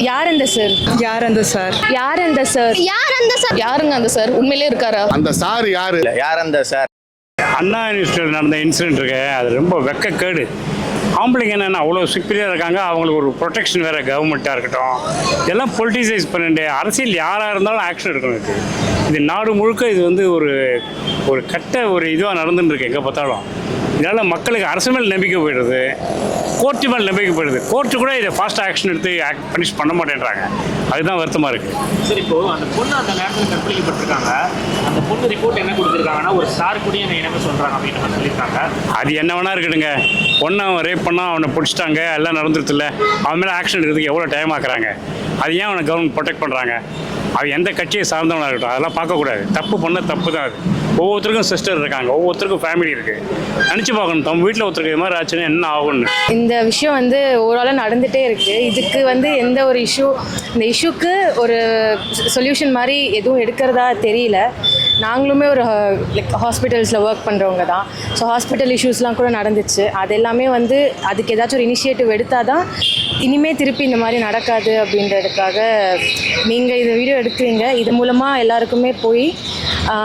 யார் அந்த சார்? யார் அந்த சார்? யார் அந்த சார்? யார் அந்த சார்? யாருங்க அந்த சார்? உண்மையிலே இருக்காரா? அந்த சார் யாரு? யார் அந்த சார்? அண்ணா யூனிவர்சிட்டியில் நடந்த இன்சிடென்ட் இருக்கு. அது ரொம்ப வெக்கக்கேடு. ஆம்பளைங்க என்னென்னா அவ்வளோ சுப்பீரியராக இருக்காங்க. அவங்களுக்கு ஒரு ப்ரொடெக்ஷன் வேறு கவர்மெண்ட்டாக இருக்கட்டும். இதெல்லாம் பொலிட்டிசைஸ் பண்ணிட்டு அரசியல் யாராக இருந்தாலும் ஆக்ஷன் எடுக்கணும் இது. இது நாடு முழுக்க இது வந்து ஒரு ஒரு கட்ட ஒரு இதுவாக நடந்துட்டு இருக்கு. எங்கே பார்த்தாலும். இதனால் மக்களுக்கு அரசு மேல் நம்பிக்கை போயிடுது கோர்ட்டு மேல் நம்பிக்கை போயிடுது. கோர்ட்டு கூட இதை ஃபாஸ்ட்டாக ஆக்ஷன் எடுத்து பனிஷ் பண்ண மாட்டேன்றாங்க. அதுதான் வருத்தமாக இருக்குது சரி இப்போ அந்த பொண்ணு அந்த நேரத்தில் கற்பழிக்கப்பட்டிருக்காங்க. அந்த பொண்ணு ரிப்போர்ட் என்ன கொடுத்துருக்காங்கன்னா ஒரு சார் கூட என்ன இனமே சொல்றாங்க அப்படின்னு சொல்லியிருக்காங்க. அது என்ன வேணா இருக்கட்டுங்க. பொண்ணை அவன் ரேப் பண்ணா அவனை பிடிச்சிட்டாங்க எல்லாம் நடந்துருத்துல அவன் மேலே ஆக்ஷன் எடுக்கிறதுக்கு எவ்வளோ டைம் ஆக்குறாங்க. அது ஏன் அவனை கவர்மெண்ட் ப்ரொடெக்ட் பண்ணுறாங்க அவன் எந்த கட்சியை சார்ந்தவனாக இருக்கட்டும் அதெல்லாம் பார்க்கக்கூடாது. தப்பு பண்ண தப்பு தான் அது. ஒவ்வொருத்தருக்கும் சிஸ்டர் இருக்காங்க. ஒவ்வொருத்தருக்கும் ஃபேமிலி இருக்குது நினச்சி பார்க்கணும். நம்ம வீட்டில் ஒருத்தருக்கு இது மாதிரி ஆச்சுன்னா என்ன ஆகும்னு. இந்த விஷயம் வந்து ஓவராலாக நடந்துகிட்டே இருக்கு. இதுக்கு வந்து எந்த ஒரு இஷ்யூ இந்த இஷ்யூக்கு ஒரு சொல்யூஷன் மாதிரி எதுவும் எடுக்கிறதா தெரியல. நாங்களுமே ஒரு லைக் ஹாஸ்பிட்டல்ஸில் ஒர்க் பண்ணுறவங்க தான். ஸோ ஹாஸ்பிட்டல் இஷ்யூஸ்லாம் கூட நடந்துச்சு. அது எல்லாமே வந்து அதுக்கு ஏதாச்சும் ஒரு இனிஷியேட்டிவ் எடுத்தால் தான் இனிமேல் திருப்பி இந்த மாதிரி நடக்காது அப்படின்றதுக்காக நீங்கள் இந்த வீடியோ எடுக்கிறீங்க. இது மூலமாக எல்லாருக்குமே போய்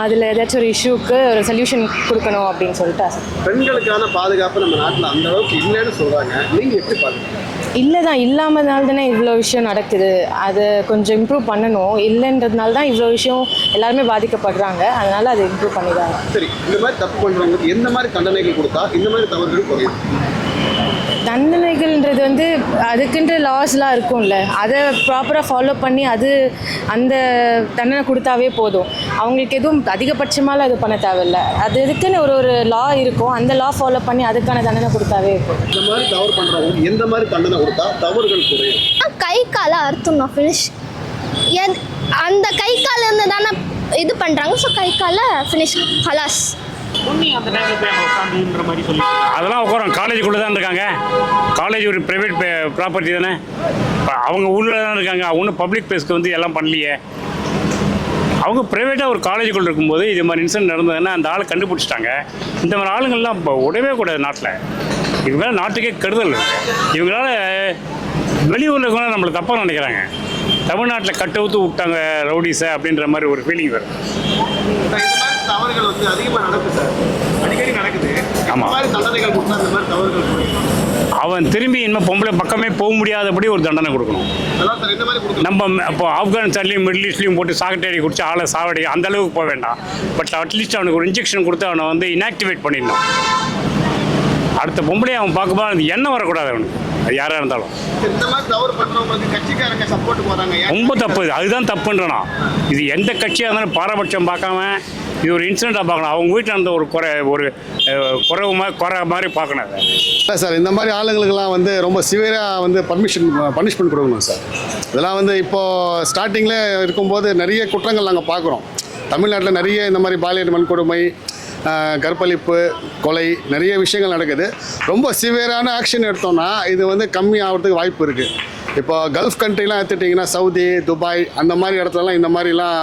அதில் ஏதாச்சும் ஒரு இஷ்யூக்கு ஒரு சொல்யூஷன் கொடுக்கணும் அப்படின்னு சொல்லிட்டு பெண்களுக்கான பாதுகாப்பு நம்ம நாட்டில் அந்த அளவுக்கு இல்லைன்னு சொல்கிறாங்க நீங்கள் எப்படி பாக்குறீங்க? இல்லை தான் இல்லாமதுனால தானே இவ்வளோ விஷயம் நடக்குது. அதை கொஞ்சம் இம்ப்ரூவ் பண்ணணும். இல்லைன்றதுனால தான் இவ்வளோ விஷயம் எல்லாருமே பாதிக்கப்படுறாங்க. அதனால் அதை இம்ப்ரூவ் பண்ணிடுறாங்க சரி இந்த மாதிரி தப்பு பண்ணுறவங்களுக்கு எந்த மாதிரி தண்டனைகள் கொடுத்தா இந்த மாதிரி தவறுகள் குறையும்? தண்டனைகள்ன்றது வந்து அதுக்குன்ற லாஸ்லாம் இருக்கும்ல. அதை ப்ராப்பராக ஃபாலோ பண்ணி அது அந்த தண்டனை கொடுத்தாவே போதும். அவங்களுக்கு எதுவும் அதிகபட்சமாலாம் இது பண்ண தேவையில்ல. அது இதுக்குன்னு ஒரு ஒரு லா இருக்கும். அந்த லா ஃபாலோ பண்ணி அதுக்கான தண்டனை கொடுத்தாவே போதும். இந்த மாதிரி தவறு பண்றவங்களுக்கு எந்த மாதிரி தண்டனை கொடுத்தா தவறுகள் குறையும்? கை காலை அறுத்துடணும் ஃபினிஷ் அந்த கை கால இருந்து தானே இது பண்ணுறாங்க ஸோ கை காலை ஃபினிஷ் ஹலாஸ் அதெல்லாம் உட்காரோம் காலேஜுக்குள்ளே தான் இருக்காங்க. காலேஜ் ஒரு ப்ரைவேட் ப்ராப்பர்ட்டி தானே? அவங்க ஊரில் தான் இருக்காங்க. ஒன்றும் பப்ளிக் பிளேஸ்க்கு வந்து எல்லாம் பண்ணலையே. அவங்க ப்ரைவேட்டாக ஒரு காலேஜுக்குள்ள இருக்கும்போது இது மாதிரி இன்சிடென்ட் நடந்ததுன்னா அந்த ஆளை கண்டுபிடிச்சிட்டாங்க. இந்த மாதிரி ஆளுங்கள்லாம் இப்போ உடவே கூடாது நாட்டில். இவங்களால நாட்டுக்கே கெடுதல் இவங்களால வெளியூரில் இருக்கவங்க நம்மளை தப்பாக நினைக்கிறாங்க. தமிழ்நாட்டில் கட்டவுத்து விட்டாங்க ரவுடிஸை அப்படின்ற மாதிரி ஒரு ஃபீலிங் வரும். தவறுகள் வந்து அதிகமா நடக்குது சார். அடிக்கடி நடக்குது. இந்த ஆமா. மாதிரி தண்டனைகள் கொடுத்தா இந்த மாதிரி தவறுகள் அவன் திரும்பி இனிமேல் பொம்பளை பக்கமே போக முடியாதபடி ஒரு தண்டனை கொடுக்கணும். நம்ம இப்போ ஆப்கானிஸ்தான்லேயும் மிடில் ஈஸ்ட்லேயும் போட்டு சாக்கட்டேரி குடிச்சு ஆளை சாவடி அந்த அளவுக்கு போக வேண்டாம். பட் அட்லீஸ்ட் அவனுக்கு ஒரு இன்ஜெக்ஷன் கொடுத்து அவனை வந்து இன்ஆக்டிவேட் பண்ணிடணும். அடுத்த பொம்பளையை அவன் பார்க்கும்போது அது எண்ணம் வரக்கூடாது அவனுக்கு. அது யாராக இருந்தாலும். ரொம்ப தப்பு. அதுதான் தப்புன்றனா. இது எந்த கட்சியாக இருந்தாலும் பாரபட்சம் பார்க்காம இது ஒரு இன்சிடெண்ட்டாக பார்க்கணும். அவங்க வீட்டில் இருந்த ஒரு குறை ஒரு குறைவு மாதிரி குறை மாதிரி பார்க்கணும் அதை. இல்லை சார் இந்த மாதிரி ஆளுங்களுக்கெல்லாம் வந்து ரொம்ப சிவியராக வந்து பர்மிஷன் பனிஷ்மெண்ட் கொடுக்கணும் சார். இதெல்லாம் வந்து இப்போது ஸ்டார்டிங்கில் இருக்கும்போது நிறைய குற்றங்கள் நாங்கள் பார்க்குறோம். தமிழ்நாட்டில் நிறைய இந்த மாதிரி பாலியல் வன்கொடுமை கற்பழிப்பு கொலை நிறைய விஷயங்கள் நடக்குது. ரொம்ப சிவியரான ஆக்ஷன் எடுத்தோம்னா இது வந்து கம்மி ஆகிறதுக்கு வாய்ப்பு இருக்குது இப்போ கல்ஃப் கண்ட்ரிலாம் எடுத்துட்டிங்கன்னா சவுதி துபாய் அந்த மாதிரி இடத்துலலாம் இந்த மாதிரிலாம்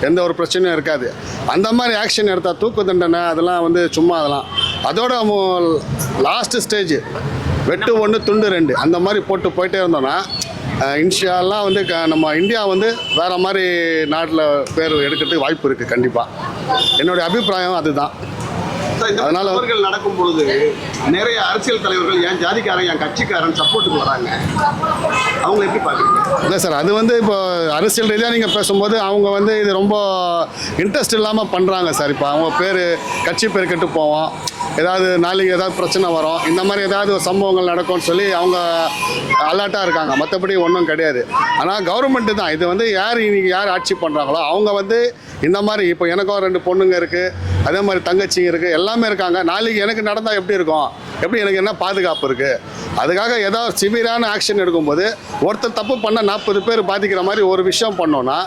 எந்த ஒரு பிரச்சனையும் இருக்காது. அந்த மாதிரி ஆக்ஷன் எடுத்தால் தூக்கு தண்டனை அதெல்லாம் வந்து சும்மா அதெல்லாம். அதோட லாஸ்ட் ஸ்டேஜ் வெட்டு ஒன்று துண்டு ரெண்டு அந்த மாதிரி போட்டு போயிட்டே இருந்தோன்னா இன்ஷியாலாம் வந்து க- நம்ம இந்தியா வந்து வேறு மாதிரி நாட்டில் பேர் எடுக்கிறதுக்கு வாய்ப்பு இருக்குது கண்டிப்பாக என்னுடைய அபிப்பிராயம் அதுதான். அதனால தவறுகள் நடக்கும் பொழுது நிறைய அரசியல் தலைவர்கள் என் ஜாதிக்காரன் என் கட்சிக்காரன் சப்போர்ட்டுக்கு வராங்க? அவங்களை எப்படி பார்க்குறீங்க? இல்லை சார் அது வந்து இப்போ அரசியல் ரீதியாக நீங்கள் பேசும்போது அவங்க வந்து இது ரொம்ப இன்ட்ரெஸ்ட் இல்லாமல் பண்ணுறாங்க சார். இப்போ அவங்க பேர் கட்சி பேர் கெட்டு போவோம். ஏதாவது நாளைக்கு ஏதாவது பிரச்சனை வரும். இந்த மாதிரி ஏதாவது ஒரு சம்பவங்கள் நடக்கும்னு சொல்லி அவங்க அலர்ட்டாக இருக்காங்க. மற்றபடி ஒன்றும் கிடையாது. ஆனால் கவர்மெண்ட்டு தான். இது வந்து யார் இன்னைக்கு யார் ஆட்சி பண்ணுறாங்களோ அவங்க வந்து இந்த மாதிரி இப்போ எனக்கும் ரெண்டு பொண்ணுங்க இருக்குது அதே மாதிரி தங்கச்சிங்க இருக்குது எல்லாமே இருக்காங்க. நாளைக்கு எனக்கு நடந்தால் எப்படி இருக்கும்? எப்படி எனக்கு என்ன பாதுகாப்பு இருக்குது அதுக்காக ஏதாவது சிவியரான ஆக்ஷன் எடுக்கும்போது ஒருத்தர் தப்பு பண்ண நாற்பது பேர் பாதிக்கிற மாதிரி ஒரு விஷயம் பண்ணோன்னா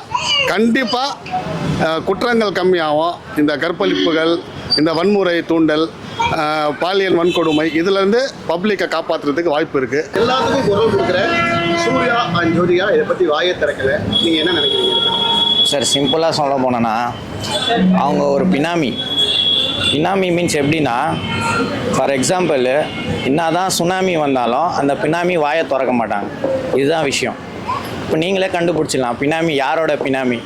கண்டிப்பாக குற்றங்கள் கம்மியாகும். இந்த கற்பழிப்புகள் இந்த வன்முறை தூண்டல் பாலியல் வன்கொடுமை இதுலேருந்து பப்ளிக்கை காப்பாற்றுறதுக்கு வாய்ப்பு இருக்குது எல்லாத்துக்கும் குரல் கொடுக்குற சூர்யா அண்ட் ஜோதியா இதை பற்றி வாயை திறக்கலை. நீங்கள் என்ன நினைக்கிறீங்க? சார் சிம்பிளாக சொல்ல போனோன்னா அவங்க ஒரு பினாமி. பினாமி மீன்ஸ் எப்படின்னா ஃபார் எக்ஸாம்பிள் என்னதான் சுனாமி வந்தாலும் அந்த பினாமி வாயை திறக்க மாட்டாங்க. இதுதான் விஷயம். இப்போ நீங்களே கண்டுபிடிச்சிடலாம் பினாமி யாரோட பினாமி?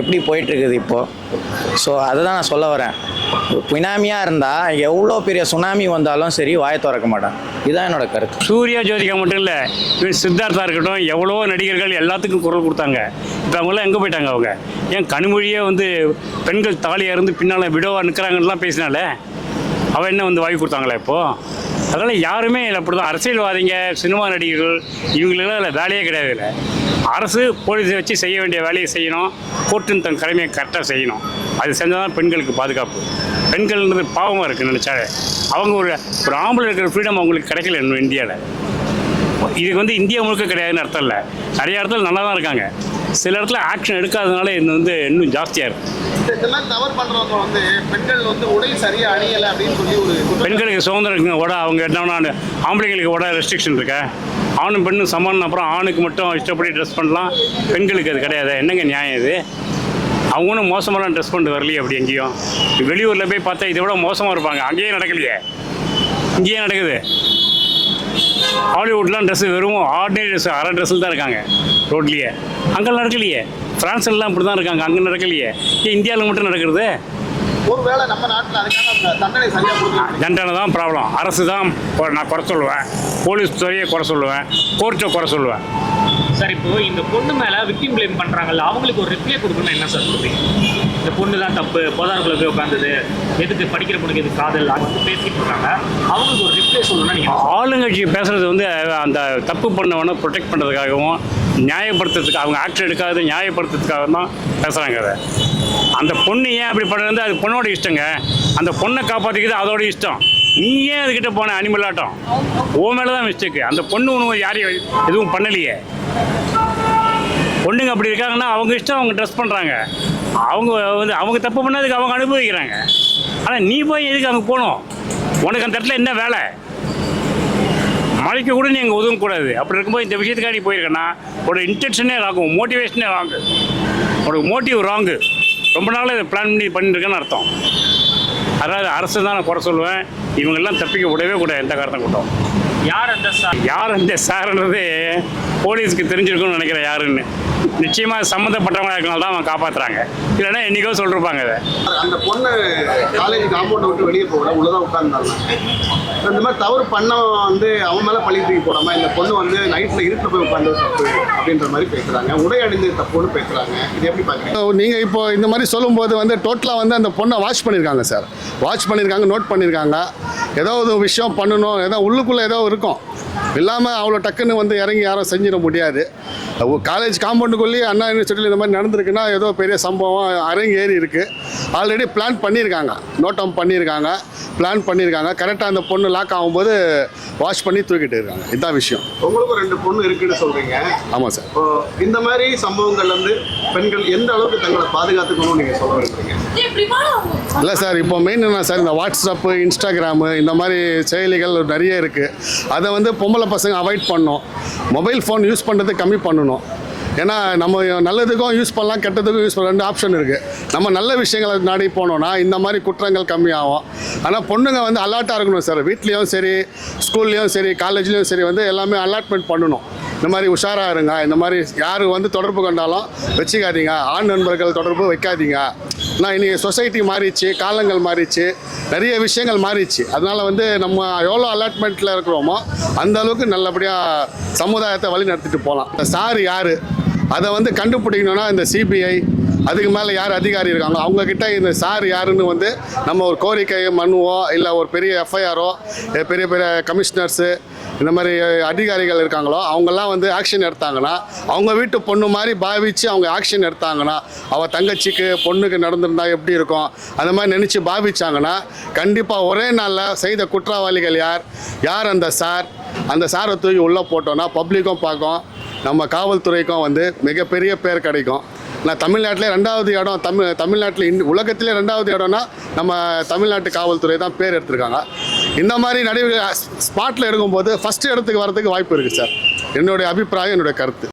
எப்படி போயிட்டுருக்குது இப்போது ஸோ அதை தான் நான் சொல்ல வரேன். பினாமியாக இருந்தால் எவ்வளோ பெரிய சுனாமி வந்தாலும் சரி வாயை திறக்க மாட்டான். இதுதான் என்னோட கருத்து. சூர்யா ஜோதிகா மட்டும் இல்லை சித்தார்த்தா இருக்கட்டும் எவ்வளோ நடிகர்கள் எல்லாத்துக்கும் குரல் கொடுத்தாங்க. இப்போ அவங்களாம் எங்கே போயிட்டாங்க அவங்க? ஏன் கனிமொழியே வந்து பெண்கள் தாலியாக இருந்து பின்னால் விடவா நிற்கிறாங்கலாம் பேசினால அவள் என்ன வந்து வாங்கி கொடுத்தாங்களா இப்போது அதனால் யாருமே அப்படி தான் அரசியல்வாதிங்க சினிமா நடிகர்கள் இவங்களுக்கெல்லாம் அதில் வேலையே கிடையாது இல்லை அரசு போலீஸை வச்சு செய்ய வேண்டிய வேலையை செய்யணும். கோர்ட்டின் தன் கடமையை கரெக்டாக செய்யணும். அது செஞ்சால் தான் பெண்களுக்கு பாதுகாப்பு. பெண்கள்ன்றது பாவமாக இருக்குது நினச்சாலே அவங்க ஒரு ஒரு ஆம்பளை இருக்கிற ஃப்ரீடம் அவங்களுக்கு கிடைக்கல இன்னும் இந்தியாவில் இதுக்கு வந்து இந்தியா முழுக்க கிடையாதுன்னு அர்த்தம் இல்லை. நிறைய இடத்துல நல்லா தான் இருக்காங்க. சில இடத்துல ஆக்ஷன் எடுக்காதனால இது வந்து இன்னும் ஜாஸ்தியாக இருக்குது இதெல்லாம் தவறு பண்றவங்க வந்து பெண்கள் வந்து உடை சரியா அணியல அப்படின்னு சொல்லி ஒரு பெண்களுக்கு சுதந்திரம் இருக்குங்க உட அவங்க என்ன ஆம்பளைங்களுக்கு உட ரெஸ்ட்ரிக்ஷன் இருக்கா? ஆணும் பெண்ணும் சமானம் அப்புறம் ஆணுக்கு மட்டும் இஷ்டப்படி ட்ரெஸ் பண்ணலாம். பெண்களுக்கு அது கிடையாது. என்னங்க நியாயம் இது? அவங்க ஒன்றும் மோசமாலாம் ட்ரெஸ் பண்ணிட்டு வரலையே அப்படி எங்கேயும் வெளியூரில் போய் பார்த்தா இதை விட மோசமாக இருப்பாங்க. அங்கேயே நடக்கலையே. இங்கேயே நடக்குது. ஹாலிவுட்லாம் ட்ரெஸ்ஸு வெறும் ஆர்டினரி ட்ரெஸ் அரை ட்ரெஸ்ஸில் தான் இருக்காங்க ரோட்லேயே. அங்கே நடக்கலையே. ஃப்ரான்ஸ்லாம் இப்படி தான் இருக்காங்க அங்கே நடக்கலையே. ஏன் இந்தியாவில் மட்டும் நடக்கிறது? ஒருவேளை நம்ம நாட்டுல அதுக்கான தண்டனை சரியா கொடுக்கணும் தண்டனை தான் ப்ராப்ளம். அரசு தான் நான் குறை சொல்லுவேன். போலீஸ் துறையை குறை சொல்லுவேன். கோர்ட்டை குறை சொல்லுவேன். சார் இப்போ இந்த பொண்ணு மேல விக்டிம் ப்ளேம் பண்றாங்கல்ல அவங்களுக்கு ஒரு ரிப்ளை கொடுக்கணும் என்ன சார் சொல்றீங்க? இந்த பொண்ணு தான் தப்பு போதாருக்குள்ள போய் உட்காந்தது எதுக்கு படிக்கிற பொண்ணுக்கு எதுக்கு காதல்? அது வந்து பேசிட்டு இருக்காங்க. அவங்களுக்கு ஒரு ரிப்ளை சொல்லணும்னா நீங்க என்ன ஆளுங்கட்சி பேசுறது வந்து அந்த தப்பு பண்ணவனை ப்ரொடெக்ட் பண்ணுறதுக்காகவும் நியாயப்படுத்துறதுக்கு அவங்க ஆக்ஷன் எடுக்காத நியாயப்படுத்துறதுக்காக தான் பேசுகிறாங்க அதை. அந்த பொண்ணு ஏன் அப்படி பண்ணுறது அது பொண்ணோட இஷ்டங்க. அந்த பொண்ணை காப்பாற்றிக்கிறது அதோட இஷ்டம். நீ ஏன் அதுக்கிட்ட போன அனிமல் ஆட்டம். ஓ மேலே தான் மிஸ்டேக்கு அந்த பொண்ணு ஒன்று யாரையும் எதுவும் பண்ணலையே. பொண்ணுங்க அப்படி இருக்காங்கன்னா அவங்க இஷ்டம் அவங்க ட்ரெஸ் பண்ணுறாங்க அவங்க வந்து அவங்க தப்பு பண்ணதுக்கு அவங்க அனுபவிக்கிறாங்க. ஆனால் நீ போய் எதுக்கு அங்கே போகணும்? உனக்கு அந்த இடத்துல என்ன வேலை? மழைக்கு கூட நீ அங்கே உதவக்கூடாது அப்படி இருக்கும்போது இந்த விஷயத்துக்காக நீ போயிருக்கேன்னா உன்னோட இன்டென்ஷனே ராங்கு மோட்டிவேஷனே ராங்கு உனக்கு மோட்டிவ் ராங்கு ரொம்ப நாள் இதை பிளான் பண்ணி பண்ணியிருக்கேன்னு அர்த்தம். அதாவது அரசு தான் நான் குறை சொல்லுவேன். இவங்கெல்லாம் தப்பிக்க விடவே கூடாது எந்த காரணம் கூட்டம் யார் அந்த சார்? யார் அந்த சார்ன்றது போலீஸ்க்கு தெரிஞ்சிருக்கும்னு நினைக்கிறேன் யாருன்னு. நிச்சயமாக சம்மந்தப்பட்டவங்க இருக்கனால தான் அவன் காப்பாற்றுறாங்க இல்லைன்னா என்றைக்கோ சொல்லிருப்பாங்க அதை அந்த பொண்ணு காலேஜ் காம்பவுண்டை விட்டு வெளியே போகல உள்ளதான் உட்கார்ந்தாங்க. இந்த மாதிரி தவறு பண்ண வந்து அவன் மேல பழி தூக்கி போடாம இந்த பொண்ணு வந்து நைட்ல இருட்டில் போய் உட்கார்ந்தது தப்பு அப்படின்ற மாதிரி பேசுறாங்க. உடை அணிந்தது தப்புன்னு பேசுறாங்க. இது எப்படி பாக்குறீங்க? நீங்கள் இப்போ இந்த மாதிரி சொல்லும்போது வந்து டோட்டலாக வந்து அந்த பொண்ணை வாட்ச் பண்ணியிருக்காங்க சார் வாட்ச் பண்ணியிருக்காங்க நோட் பண்ணியிருக்காங்க ஏதோ ஒரு விஷயம் பண்ணணும் ஏதோ உள்ளுக்குள்ளே ஏதோ இருக்கும். இல்லாமல் அவ்வளோ டக்குன்னு வந்து இறங்கி யாரும் செஞ்சிட முடியாது. காலேஜ் காம்பவுண்டுக்குள்ளேயே அண்ணா யூனிவர்சிட்டியில் இந்த மாதிரி நடந்திருக்குன்னா ஏதோ பெரிய சம்பவம் அரங்கேறி இருக்குது ஆல்ரெடி பிளான் பண்ணியிருக்காங்க. நோட்டம் பண்ணியிருக்காங்க. பிளான் பண்ணியிருக்காங்க. கரெக்டாக அந்த பொண்ணு லாக் ஆகும்போது வாஷ் பண்ணி தூக்கிட்டு இருக்காங்க. இதுதான் விஷயம். உங்களுக்கும் ரெண்டு பொண்ணு இருக்குன்னு சொல்றீங்க. ஆமாம் சார் இப்போ இந்த மாதிரி சம்பவங்கள்ல இருந்து பெண்கள் எந்த அளவுக்கு தங்களை பாதுகாத்துக்கணும்னு நீங்க சொல்ல விரும்புறீங்க? இல்லை சார் இப்போ மெயின் என்ன சார் இந்த வாட்ஸ்அப்பு இன்ஸ்டாகிராமு இந்த மாதிரி செயலிகள் நிறைய இருக்குது அதை வந்து பொம்பளை பசங்க அவாய்ட் பண்ணணும் மொபைல் ஃபோன் யூஸ் பண்ணுறது கம்மி பண்ணணும். ஏன்னா நம்ம நல்லதுக்கும் யூஸ் பண்ணலாம் கெட்டதுக்கும் யூஸ் பண்ணலாம் ரெண்டு ஆப்ஷன் இருக்குது நம்ம நல்ல விஷயங்களை நாடி போனோம்னா இந்த மாதிரி குற்றங்கள் கம்மியாகும். ஆனால் பொண்ணுங்க வந்து அலர்ட்டாக இருக்கணும் சார் வீட்லேயும் சரி ஸ்கூல்லேயும் சரி காலேஜ்லேயும் சரி வந்து எல்லாமே அலாட்மெண்ட் பண்ணணும். இந்த மாதிரி உஷாராக இருங்க. இந்த மாதிரி யார் வந்து தொடர்பு கொண்டாலும் வச்சுக்காதீங்க. ஆண் நண்பர்கள் தொடர்பு வைக்காதீங்க. நான் இன்றைக்கி சொசைட்டி மாறிச்சு காலங்கள் மாறிச்சு நிறைய விஷயங்கள் மாறிச்சு அதனால் வந்து நம்ம எவ்வளோ அலாட்மெண்ட்டில் இருக்கிறோமோ அந்த அளவுக்கு நல்லபடியாக சமுதாயத்தை வழி நடத்திட்டு போகலாம். சார் யார்? அதை வந்து கண்டுபிடிக்கணும்னா இந்த சிபிஐ அதுக்கு மேலே யார் அதிகாரி இருக்காங்க அவங்கக்கிட்ட இந்த சார் யாருன்னு வந்து நம்ம ஒரு கோரிக்கை மனுவோ இல்லை ஒரு பெரிய எஃப்ஐஆரோ பெரிய பெரிய கமிஷனர்ஸு இந்த மாதிரி அதிகாரிகள் இருக்காங்களோ அவங்கெல்லாம் வந்து ஆக்ஷன் எடுத்தாங்கன்னா அவங்க வீட்டு பொண்ணு மாதிரி பாவிச்சு அவங்க ஆக்ஷன் எடுத்தாங்கன்னா அவள் தங்கச்சிக்கு பொண்ணுக்கு நடந்திருந்தா எப்படி இருக்கும் அந்த மாதிரி நினச்சி பாவிச்சாங்கன்னா கண்டிப்பாக ஒரே நாளில் செய்த குற்றவாளிகள் யார்? யார் அந்த சார்? அந்த சாரை தூக்கி உள்ளே போட்டோன்னா பப்ளிக்கும் பார்க்கும். நம்ம காவல்துறைக்கும் வந்து மிகப்பெரிய பேர் கிடைக்கும். நான் தமிழ்நாட்டிலே ரெண்டாவது இடம் தமிழ் தமிழ்நாட்டில் இன் உலகத்திலே ரெண்டாவது இடம்னா நம்ம தமிழ்நாட்டு காவல்துறை தான் பேர் எடுத்திருக்காங்க. இந்த மாதிரி நடைமுறை ஸ்பாட்டில் எடுக்கும்போது ஃபஸ்ட் இடத்துக்கு வரதுக்கு வாய்ப்பு இருக்குது சார். என்னுடைய அபிப்பிராயம் என்னுடைய கருத்து.